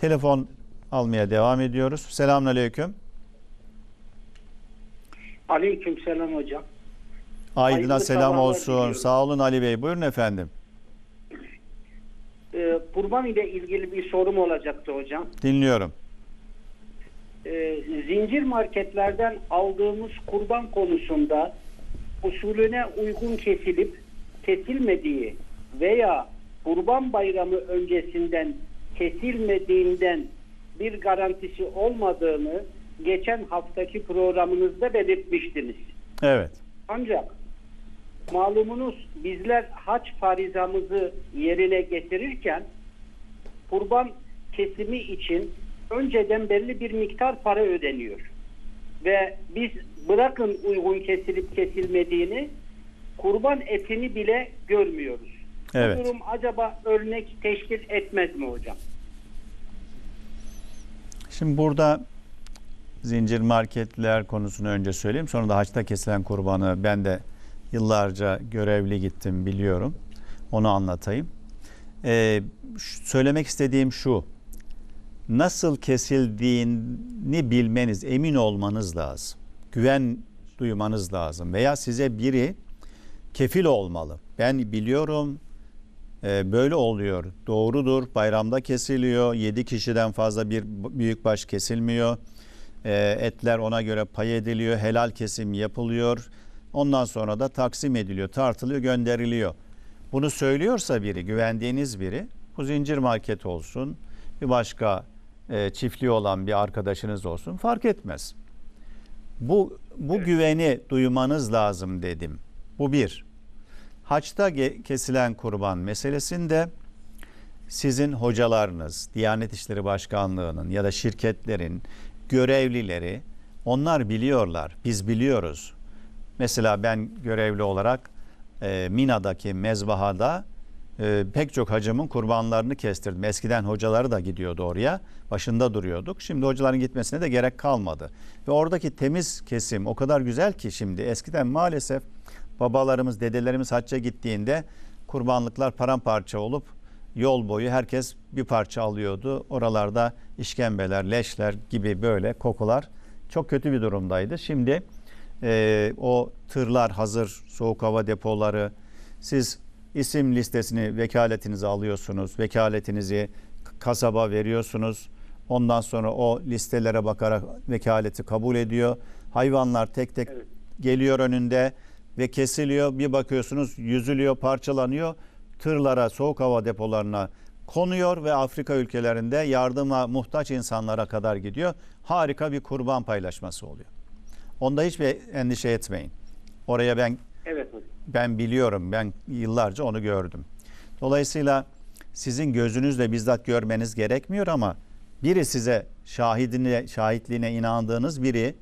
Telefon almaya devam ediyoruz. Selamünaleyküm. Aleyküm selam hocam. Aydın'a Hayırlı selam olsun. diliyorum. Sağ olun Ali Bey. Buyurun efendim. Ee, kurban ile ilgili bir sorum olacaktı hocam. Dinliyorum. Ee, zincir marketlerden aldığımız kurban konusunda usulüne uygun kesilip kesilmediği veya kurban bayramı öncesinden kesilmediğinden bir garantisi olmadığını geçen haftaki programınızda belirtmiştiniz. Evet. Ancak malumunuz bizler haç farizamızı yerine getirirken kurban kesimi için önceden belli bir miktar para ödeniyor. Ve biz bırakın uygun kesilip kesilmediğini kurban etini bile görmüyoruz. Evet. Bu durum acaba örnek teşkil etmez mi hocam? Şimdi burada zincir marketler konusunu önce söyleyeyim. Sonra da haçta kesilen kurbanı ben de yıllarca görevli gittim biliyorum. Onu anlatayım. Ee, söylemek istediğim şu. Nasıl kesildiğini bilmeniz, emin olmanız lazım. Güven duymanız lazım. Veya size biri kefil olmalı. Ben biliyorum, böyle oluyor. Doğrudur. Bayramda kesiliyor. 7 kişiden fazla bir büyük baş kesilmiyor. Ee, etler ona göre pay ediliyor. Helal kesim yapılıyor. Ondan sonra da taksim ediliyor, tartılıyor, gönderiliyor. Bunu söylüyorsa biri, güvendiğiniz biri, bu zincir market olsun, bir başka e, çiftliği olan bir arkadaşınız olsun fark etmez. Bu bu güveni duymanız lazım dedim. Bu bir. Haçta kesilen kurban meselesinde sizin hocalarınız, Diyanet İşleri Başkanlığı'nın ya da şirketlerin görevlileri onlar biliyorlar. Biz biliyoruz. Mesela ben görevli olarak e, Mina'daki mezbahada e, pek çok hacımın kurbanlarını kestirdim. Eskiden hocaları da gidiyordu oraya. Başında duruyorduk. Şimdi hocaların gitmesine de gerek kalmadı. Ve oradaki temiz kesim o kadar güzel ki şimdi. Eskiden maalesef babalarımız, dedelerimiz hacca gittiğinde kurbanlıklar paramparça olup yol boyu herkes bir parça alıyordu. Oralarda işkembeler, leşler gibi böyle kokular çok kötü bir durumdaydı. Şimdi e, o tırlar hazır soğuk hava depoları siz isim listesini vekaletinizi alıyorsunuz. Vekaletinizi kasaba veriyorsunuz. Ondan sonra o listelere bakarak vekaleti kabul ediyor. Hayvanlar tek tek Evet. geliyor önünde ve kesiliyor. Bir bakıyorsunuz yüzülüyor, parçalanıyor. Tırlara, soğuk hava depolarına konuyor ve Afrika ülkelerinde yardıma muhtaç insanlara kadar gidiyor. Harika bir kurban paylaşması oluyor. Onda hiçbir endişe etmeyin. Oraya ben Evet hocam. ben biliyorum. Ben yıllarca onu gördüm. Dolayısıyla sizin gözünüzle bizzat görmeniz gerekmiyor ama biri size şahidine, şahitliğine inandığınız biri,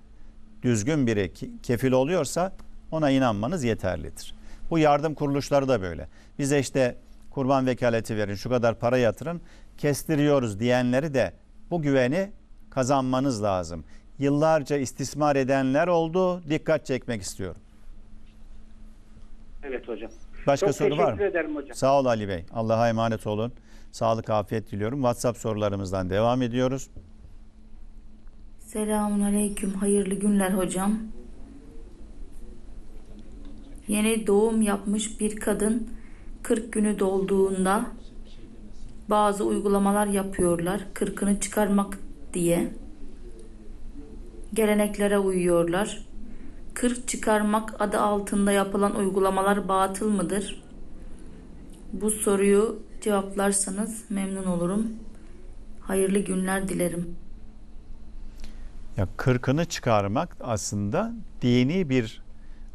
düzgün biri kefil oluyorsa ona inanmanız yeterlidir. Bu yardım kuruluşları da böyle. Bize işte kurban vekaleti verin, şu kadar para yatırın, kestiriyoruz diyenleri de bu güveni kazanmanız lazım. Yıllarca istismar edenler oldu. Dikkat çekmek istiyorum. Evet hocam. Başka Çok soru var mı? ederim hocam. Sağ ol Ali Bey. Allah'a emanet olun. Sağlık, afiyet diliyorum. WhatsApp sorularımızdan devam ediyoruz. Selamun aleyküm. Hayırlı günler hocam. Yeni doğum yapmış bir kadın 40 günü dolduğunda bazı uygulamalar yapıyorlar. Kırkını çıkarmak diye. Geleneklere uyuyorlar. Kırk çıkarmak adı altında yapılan uygulamalar batıl mıdır? Bu soruyu cevaplarsanız memnun olurum. Hayırlı günler dilerim. Ya kırkını çıkarmak aslında dini bir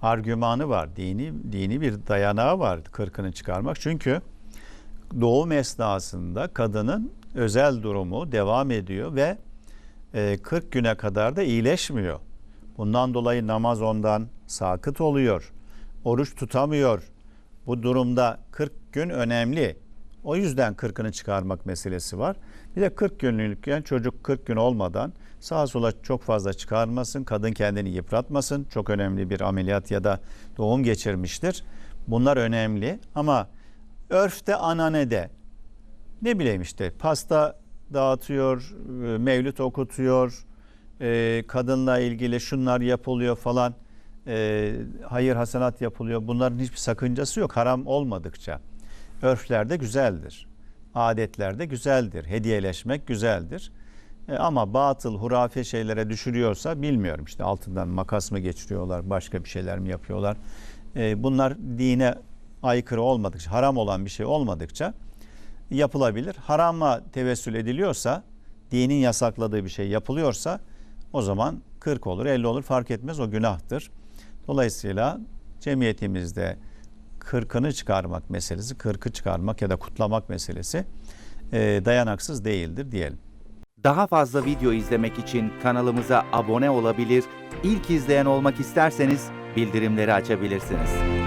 argümanı var. Dini dini bir dayanağı var kırkını çıkarmak. Çünkü doğum esnasında kadının özel durumu devam ediyor ve e, 40 güne kadar da iyileşmiyor. Bundan dolayı namaz ondan sakıt oluyor. Oruç tutamıyor. Bu durumda 40 gün önemli. O yüzden 40'ını çıkarmak meselesi var. Bir de 40 günlükken çocuk 40 gün olmadan sağa sola çok fazla çıkarmasın, kadın kendini yıpratmasın. Çok önemli bir ameliyat ya da doğum geçirmiştir. Bunlar önemli ama örfte ananede ne bileyim işte pasta dağıtıyor, e, mevlüt okutuyor, e, kadınla ilgili şunlar yapılıyor falan, e, hayır hasenat yapılıyor. Bunların hiçbir sakıncası yok haram olmadıkça. Örfler de güzeldir. Adetler de güzeldir. Hediyeleşmek güzeldir. E, ama batıl, hurafe şeylere düşürüyorsa bilmiyorum. işte altından makas mı geçiriyorlar, başka bir şeyler mi yapıyorlar. E, bunlar dine aykırı olmadıkça, haram olan bir şey olmadıkça yapılabilir. Harama tevessül ediliyorsa, dinin yasakladığı bir şey yapılıyorsa o zaman 40 olur, 50 olur fark etmez o günahtır. Dolayısıyla cemiyetimizde kırkını çıkarmak meselesi, kırkı çıkarmak ya da kutlamak meselesi e, dayanaksız değildir diyelim. Daha fazla video izlemek için kanalımıza abone olabilir, ilk izleyen olmak isterseniz bildirimleri açabilirsiniz.